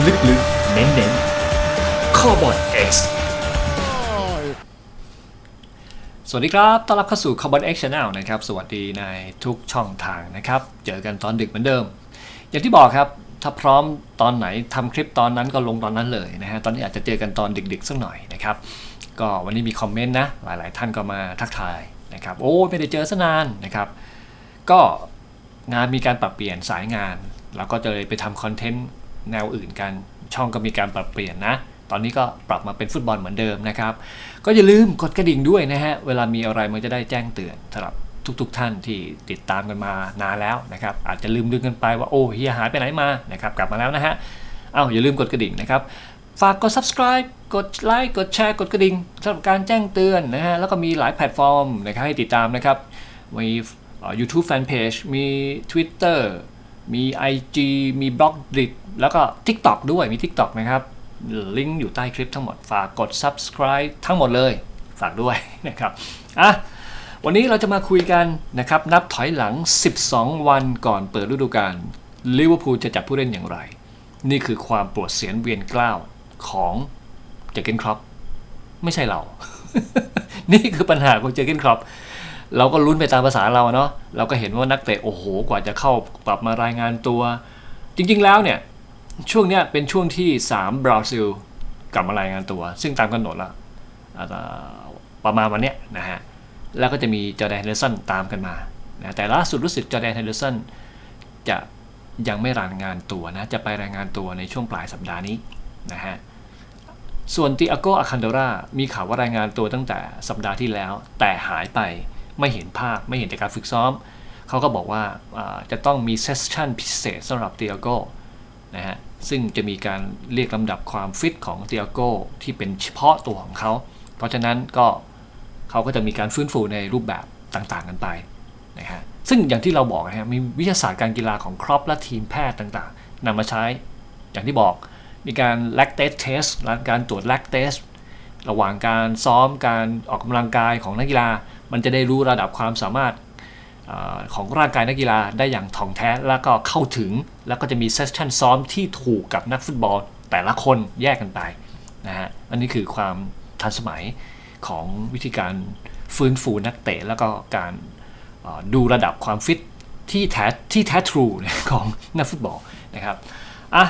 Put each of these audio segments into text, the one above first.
ลึกๆ เน้นๆ Carbon X สวัสดีครับ ต้อนรับเข้าสู่ Carbon X Channel นะครับ สวัสดีในทุกช่องทางนะครับ เจอกันตอนดึกเหมือนเดิม อย่างที่บอกครับ ถ้าพร้อมตอนไหนทำคลิปตอนนั้นก็ลงตอนนั้นเลยนะฮะ ตอนนี้อาจจะเจอกันตอนดึกๆสักหน่อยนะครับ ก็วันนี้มีคอมเมนต์นะ หลายๆ ท่านก็มาทักทายนะครับ โอ้ยไม่ได้เจอซะนานนะครับ ก็งานมีการปรับเปลี่ยนสายงานเราก็จะเลยไปทำคอนเทนต์ แนวอื่นกัน ช่องก็มีการปรับเปลี่ยนนะ ตอนนี้ก็ปรับมาเป็นฟุตบอลเหมือนเดิมนะครับ ก็อย่าลืมกดกระดิ่งด้วยนะฮะ เวลามีอะไรมันจะได้แจ้งเตือนสำหรับทุกๆทท่านที่ติดตามกันมานานแล้วนะครับ อาจจะลืมดึงกันไปว่าโอ้เฮียหายไปไหนมานะครับ กลับมาแล้วนะฮะ เอ้าอย่าลืมกดกระดิ่งนะครับ ฝากกด subscribe กดไลค์ กดแชร์ กดกระดิ่งสำหรับการแจ้งเตือนนะฮะ แล้วก็มีหลายแพลตฟอร์มนะครับให้ติดตามนะครับ มีอ่อ YouTube Fanpage มี Twitter มี IG มี b l o g d i t แล้วก็ TikTok ด้วยมี TikTok นะครับ ลิงก์อยู่ใต้คลิปทั้งหมด ฝากกด subscribe ทั้งหมดเลย ฝากด้วยนะครับ อะ วันนี้เราจะมาคุยกันนะครับ นับถอยหลัง 12 วันก่อนเปิดฤดูกาลลิเวอร์พูลจะจับผู้เล่นอย่างไร นี่คือความปวดเสียนเวียนกล้าวของเจอเกนครอปไม่ใช่เรา นี่คือปัญหาของเจอเกนครอป เราก็ลุ้นไปตามภาษาเราเนาะเราก็เห็นว่านักเตะโอ้โหกว่าจะเข้ากลับมารายงานตัว จริงๆแล้วเนี่ยช่วงเนี้ยเป็นช่วงที่ 3 บราซิล กลับมารายงานตัว ซึ่งตามกำหนดแล้วอาจจะประมาณวันเนี้ยนะฮะแล้วก็จะมีจอร์แดนเฮนเดอร์สันตามกันมานะแต่ล่าสุดรู้สึกจอร์แดนเฮนเดอร์สันจะยังไม่รายงานตัวนะจะไปรายงานตัวในช่วงปลายสัปดาห์นี้นะฮะส่วนติอาโกอาคันโดรามีข่าวว่ารายงานตัวตั้งแต่สัปดาห์ที่แล้ว แต่หายไป ไม่เห็นภาพไม่เห็นจากการฝึกซ้อม เขาก็บอกว่าจะต้องมีเซสชั่นพิเศษสำหรับเติอาโกนะฮะซึ่งจะมีการเรียกลำดับความฟิตของเติอาโกที่เป็นเฉพาะตัวของเขา เพราะฉะนั้นก็เขาก็จะมีการฟื้นฟูในรูปแบบต่างๆกันไปนะฮะซึ่งอย่างที่เราบอกนะฮะมีวิทยาศาสตร์การกีฬาของครอปและทีมแพทย์ต่างๆนำมาใช้อย่างที่บอกมีการ lactate test การตรวจ lactate ระหว่างการซ้อมการออกกำลังกายของนักกีฬา มันจะได้รู้ระดับความสามารถอของร่างกายนักกีฬาได้อย่างถ่องแท้แล้วก็เข้าถึงแล้วก็จะมีเซสชั่นซ้อมที่ถูกกับนักฟุตบอล แต่ละคนแยกกันไปนะฮะอันนี้คือความทันสมัยของวิธีการฟื้นฟูนักเตะ แล้วก็การดูระดับความฟิตที่แท้ที่แท้ทรูของนักฟุตบอลนะครับอะ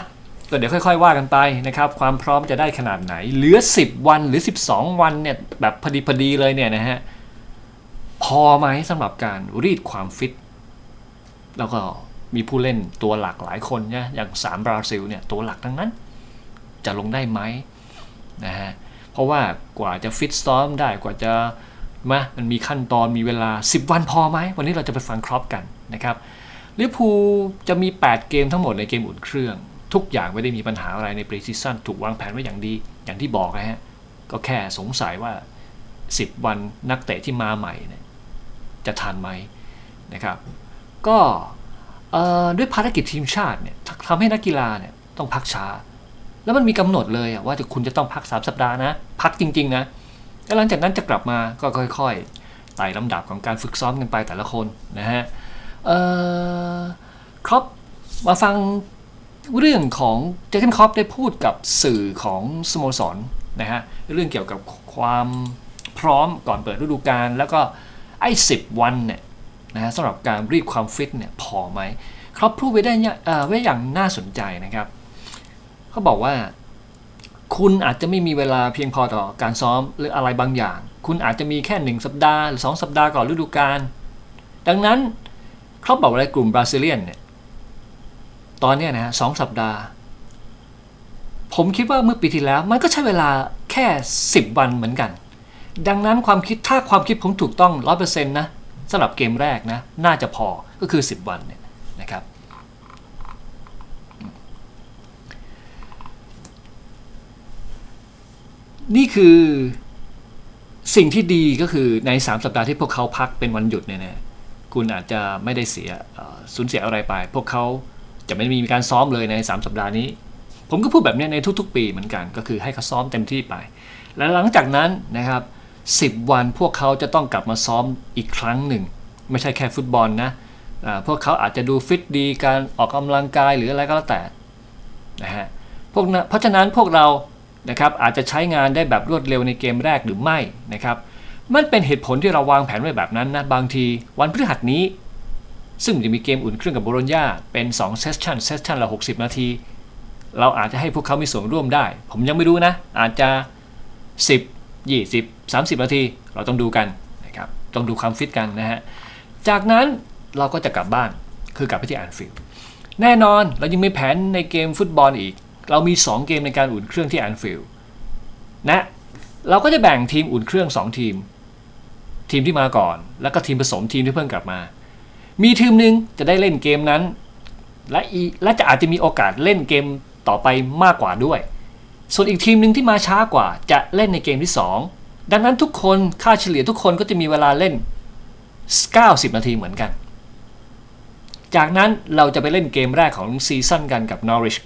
ก็เดี๋ยวค่อยๆว่ากันไปนะครับ ความพร้อมจะได้ขนาดไหน เหลือ 10 วันหรือ 12 วันเนี่ยแบบพอดีพอดีเลยเนี่ยนะฮะ พอไหมสำหรับการรีดความฟิต แล้วก็มีผู้เล่นตัวหลักหลายคนเนี่ยอย่าง3บราซิลเนี่ยตัวหลักทั้งนั้น จะลงได้ไหมนะฮะเพราะว่ากว่าจะฟิตซ้อมได้กว่าจะมามันมีขั้นตอนมีเวลา 10 วันพอไหม วันนี้เราจะไปฟังครอปกันนะครับลิเวอร์พูลจะมี 8 เกมทั้งหมดในเกมอุ่นเครื่อง ทุกอย่างไม่ได้มีปัญหาอะไรในปรีซีซั่นถูกวางแผนไว้อย่างดี อย่างที่บอกนะฮะก็แค่สงสัยว่า 10 วันนักเตะที่มาใหม่เนี่ย จะทันไหมนะครับ ก็ด้วยภารกิจทีมชาติเนี่ยทำให้นักกีฬาเนี่ยต้องพักช้า แล้วมันมีกำหนดเลยว่าจะคุณจะต้องพัก 3 สัปดาห์นะ พักจริง ๆ นะแล้วหลังจากนั้นจะกลับมาก็ค่อยๆไต่ลำดับของการฝึกซ้อมกันไปแต่ละคนนะฮะครอปมาฟังเรื่องของเจค e นครอปได้พูดกับสื่อของสโมสรนะฮะเรื่องเกี่ยวกับความพร้อมก่อนเปิดฤดูกาลแล้วก็ ไอ้สิวันเนี่ยนะฮะสำหรับการรีดความฟิตเนี่ยพอไหมครอปพูดไว้ได้เนี่ยเออไว้อย่างน่าสนใจนะครับเขาบอกว่า คุณอาจจะไม่มีเวลาเพียงพอต่อการซ้อมหรืออะไรบางอย่าง คุณอาจจะมีแค่หนึ่งสัปดาห์หรือสองสัปดาห์ก่อนฤดูกาลดังนั้นเขาบอกว่ากลุ่มบราซิเลียนเนี่ยตอนนี้นะฮะสองสัปดาห์ ผมคิดว่าเมื่อปีที่แล้วมันก็ใช้เวลาแค่ 10 วันเหมือนกัน ดังนั้นความคิดถ้าความคิดผมถูกต้องร้อยเปอร์เซ็นต์นะสำหรับเกมแรกนะ น่าจะพอก็คือ 10 วันเนี่ยนะครับ นี่คือสิ่งที่ดีก็คือใน 3 สัปดาห์ที่พวกเขาพักเป็นวันหยุดเนี่ยนะคุณอาจจะไม่ได้เสียสูญเสียอะไรไป พวกเขาจะไม่มีการซ้อมเลยใน 3 สัปดาห์นี้ ผมก็พูดแบบนี้ในทุก ๆ ปีเหมือนกัน ก็คือให้เขาซ้อมเต็มที่ไป และหลังจากนั้นนะครับ 10 วันพวกเขาจะต้องกลับมาซ้อมอีกครั้งหนึ่ง ไม่ใช่แค่ฟุตบอลนะพวกเขาอาจจะดูฟิตดีการออกกำลังกายหรืออะไรก็แล้วแต่นะฮะพวกเพราะฉะนั้นพวกเรานะครับอาจจะใช้งานได้แบบรวดเร็วในเกมแรกหรือไม่นะครับมันเป็นเหตุผลที่เราวางแผนไว้แบบนั้นนะบางทีวันพฤหัสนี้ ซึ่งจะมีเกมอุ่นเครื่องกับโบโลญญาเป็น2เซสชันเซสชันละ 60 นาที เราอาจจะให้พวกเขามีส่วนร่วมได้ ผมยังไม่รู้นะ อาจจะ 10 20 30 นาที เราต้องดูกันนะครับต้องดูความฟิตกันนะฮะจากนั้นเราก็จะกลับบ้านคือกลับไปที่แอนฟิลด์แน่นอนเรายังมีแผนในเกมฟุตบอลอีก เรามี 2 เกมในการอุ่นเครื่องที่แอนฟิลด์นะเราก็จะแบ่งทีมอุ่นเครื่อง 2 ทีม ทีมที่มาก่อน แล้วก็ทีมผสมทีมที่เพิ่งกลับมา มีทีมหนึ่งจะได้เล่นเกมนั้น และและจะอาจจะมีโอกาสเล่นเกมต่อไปมากกว่าด้วย ส่วนอีกทีมหนึ่งที่มาช้ากว่าจะเล่นในเกมที่ 2 ดังนั้นทุกคนค่าเฉลี่ยทุกคนก็จะมีเวลาเล่น 90 นาทีเหมือนกัน จากนั้นเราจะไปเล่นเกมแรกของซีซั่นกันกับ Norwich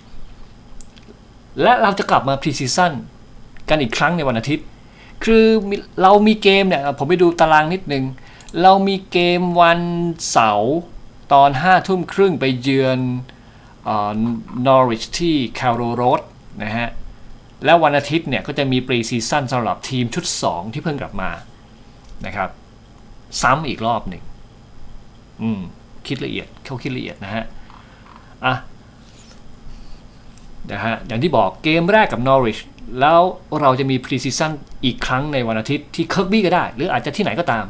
และเราจะกลับมาพรีซีซั่นกันอีกครั้งในวันอาทิตย์ คือเรามีเกมเนี่ยผมไปดูตารางนิดนึง เรามีเกมวันเสาร์ตอน5ทุ่มครึ่งไปเยือนนอริชที่แคาร์โรโรดนะฮะ แล้ววันอาทิตย์เนี่ยก็จะมีปรีซีซั่นสำหรับทีมชุด 2 ที่เพิ่งกลับมานะครับ ซ้ำอีกรอบหนึ่งอืมคิดละเอียดเขาคิดละเอียดนะฮะอะนะฮะอย่างที่บอกเกมแรกกับนอริชแล้วเราจะมีพรีซีซั่นอีกครั้งในวันอาทิตย์ที่เคิร์กบี้ก็ได้ หรืออาจจะที่ไหนก็ตาม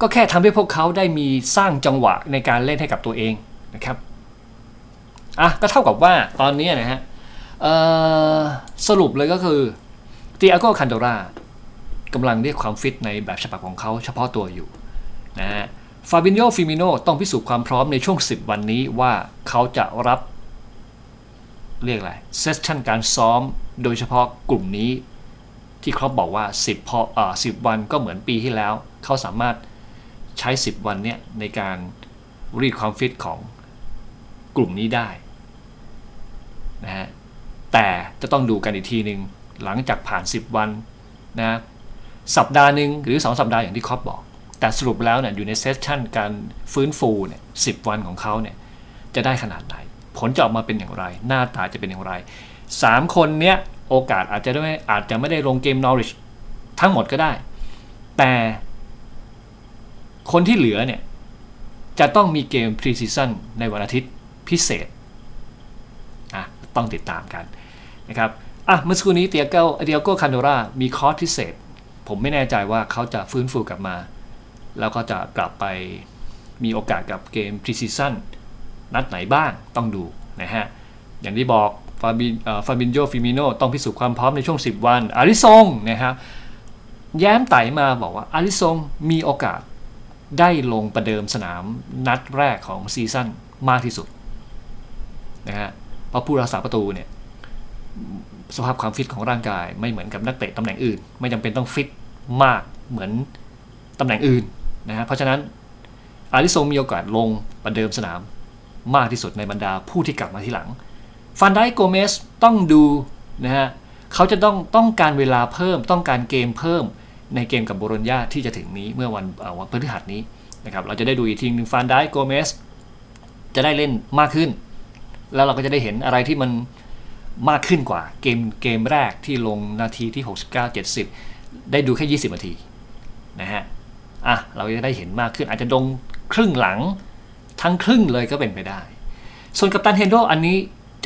ก็แค่ทำให้พวกเขาได้มีสร้างจังหวะในการเล่นให้กับตัวเองนะครับอะก็เท่ากับว่าตอนนี้นะฮะ สรุปเลยก็คือตีอาโกคันโดรากำลังเรียกความฟิตในแบบฉบับของเขาเฉพาะตัวอยู่นะฮะฟาบินโยฟิมิโนต้องพิสูจน์ความพร้อมในช่วง 10 วันนี้ว่าเขาจะรับ เรียกอะไรเซสชั่นการซ้อมโดยเฉพาะกลุ่มนี้ ที่เขาบอกว่า 10พออ่า10วันก็เหมือนปีที่แล้ว เขาสามารถใช้ 10 วันเนี่ยในการรีดความฟิตของกลุ่มนี้ได้นะฮะ แต่จะต้องดูกันอีกทีหนึ่งหลังจากผ่าน 10 วันนะสัปดาห์หนึ่งหรือ 2 สัปดาห์อย่างที่ครอปบอก แต่สรุปแล้วเนี่ยอยู่ในเซสชันการฟื้นฟูเนี่ยสิวันของเขาเนี่ยจะได้ขนาดไหน ผลจะออกมาเป็นอย่างไร หน้าตาจะเป็นอย่างไร 3 คนเนี้ยโอกาสอาจจะไม่อาจจะไม่ได้ลงเกมนอริชทั้งหมดก็ได้ แต่คนที่เหลือเนี่ยจะต้องมีเกมพรีซีซั่นในวันอาทิตย์พิเศษ ต้องติดตามกันนะครับอะเมื่อสักครู่นี้เตียโกเตียโกคานโดรามีคอร์สพิเศษผมไม่แน่ใจว่าเขาจะฟื้นฟูกลับมา แล้วก็จะกลับไปมีโอกาสกับเกมพรีซีซั่นนัดไหนบ้างต้องดูนะฮะ อย่างที่บอกฟาบินฟาบินโยฟิมิโนต้องพิสูจน์ความพร้อมในช่วง 10 วัน อาริซงนะครับแย้มไต่มาบอกว่าอาริซงมีโอกาสได้ลงประเดิมสนามนัดแรกของซีซั่นมากที่สุดนะฮะ เพราะผู้รักษาประตูเนี่ยสภาพความฟิตของร่างกายไม่เหมือนกับนักเตะตำแหน่งอื่น ไม่จำเป็นต้องฟิตมากเหมือนตำแหน่งอื่นนะฮะเพราะฉะนั้นอาริโซมีโอกาสลงประเดิมสนามมากที่สุดในบรรดาผู้ที่กลับมาที่หลังฟันไดโกเมสต้องดูนะฮะเขาจะต้องต้องการเวลาเพิ่มต้องการเกมเพิ่มในเกมกับโบโรญญาที่จะถึงนี้เมื่อวันวันพฤหัสนี้นะครับเราจะได้ดูอีกทีหนึ่งฟันไดโกเมสจะได้เล่นมากขึ้น แล้วเราก็จะได้เห็นอะไรที่มันมากขึ้นกว่าเกมเกมแรกที่ลงนาทีที่ 69 70 ได้ดูแค่ 20 นาทีนะฮะอะเราจะได้เห็นมากขึ้นอาจจะดงครึ่งหลังทั้งครึ่งเลยก็เป็นไปได้ ส่วนกัปตันเฮนโดอันนี้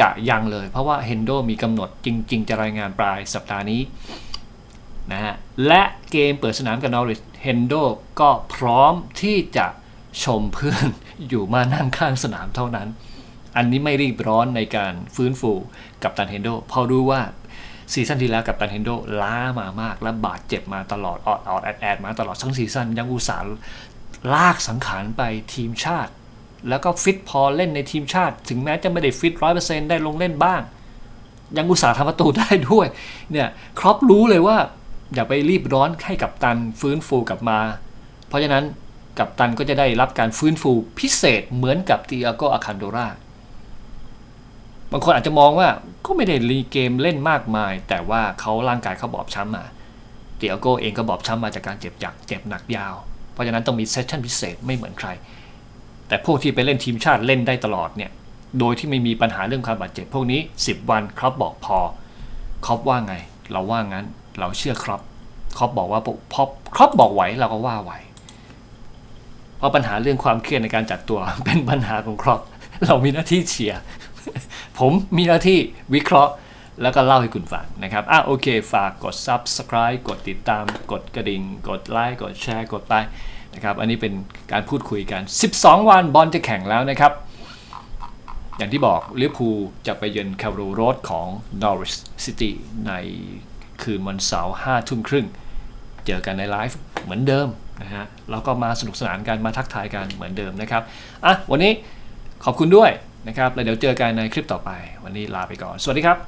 จะยังเลย เพราะว่าเฮนโดมีกำหนดจริง ๆ จะรายงานปลายสัปดาห์นี้นะฮะและเกมเปิดสนามกับนอริชเฮนโดก็พร้อมที่จะชมเพื่อนอยู่มานั่งข้างสนามเท่านั้น อันนี้ไม่รีบร้อนในการฟื้นฟูกับตันเฮนโดพอรู้ว่าซีซั่นที่แล้วกับตันเฮนโดล้ามามาก และบาดเจ็บมาตลอดออดออดแอดแอดมาตลอดทั้งซีซั่นยังอุตส่าห์ลากสังขารไปทีมชาติ แล้วก็ฟิตพอเล่นในทีมชาติ ถึงแม้จะไม่ได้ฟิตร้อยเปอร์เซ็นต์ได้ลงเล่นบ้าง ยังอุตส่าห์ทำประตูได้ด้วยเนี่ยครอปรู้เลยว่าอย่าไปรีบร้อนให้กับตันฟื้นฟูกลับมา เพราะฉะนั้นกับตันก็จะได้รับการฟื้นฟูพิเศษเหมือนกับตีอาโกอาคันโดรา บางคนอาจจะมองว่าก็ไม่ได้รีเกมเล่นมากมาย แต่ว่าเขาร่างกายเขาบอบช้ำมา เตียโก้เองก็บอบช้ำมาจากการเจ็บจักเจ็บหนักยาว เพราะฉะนั้นต้องมีเซสชั่นพิเศษไม่เหมือนใคร แต่พวกที่ไปเล่นทีมชาติเล่นได้ตลอดเนี่ยโดยที่ไม่มีปัญหาเรื่องความบาดเจ็บพวกนี้ 10 วันครับบอกพอครอปว่าไง เราว่างั้นเราเชื่อครับครอปบอกว่าพอครอปบอกไหวเราก็ว่าไหว เพราะปัญหาเรื่องความเครียดในการจัดตัวเป็นปัญหาของครอปเรามีหน้าที่เชียร์ ผมมีหน้าที่วิเคราะห์แล้วก็เล่าให้คุณฟังนะครับ อะโอเค ฝากกด subscribe กดติดตาม กดกระดิ่ง กดไลค์ กดแชร์ กดไปนะครับ อันนี้เป็นการพูดคุยกัน 12 วันบอลจะแข่งแล้วนะครับ อย่างที่บอกลิเวอร์พูลจะไปเยือนแคลโรโรดของ Norwich City ในคืนวันเสาร์5ทุ่มครึ่ง เจอกันในไลฟ์เหมือนเดิมนะฮะ แล้วก็มาสนุกสนานกัน มาทักทายกันเหมือนเดิมนะครับ อะ วันนี้ขอบคุณด้วย นะครับ แล้วเดี๋ยวเจอกันในคลิปต่อไป วันนี้ลาไปก่อน สวัสดีครับ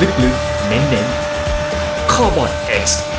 ลึกๆเน้นๆข้อบอล X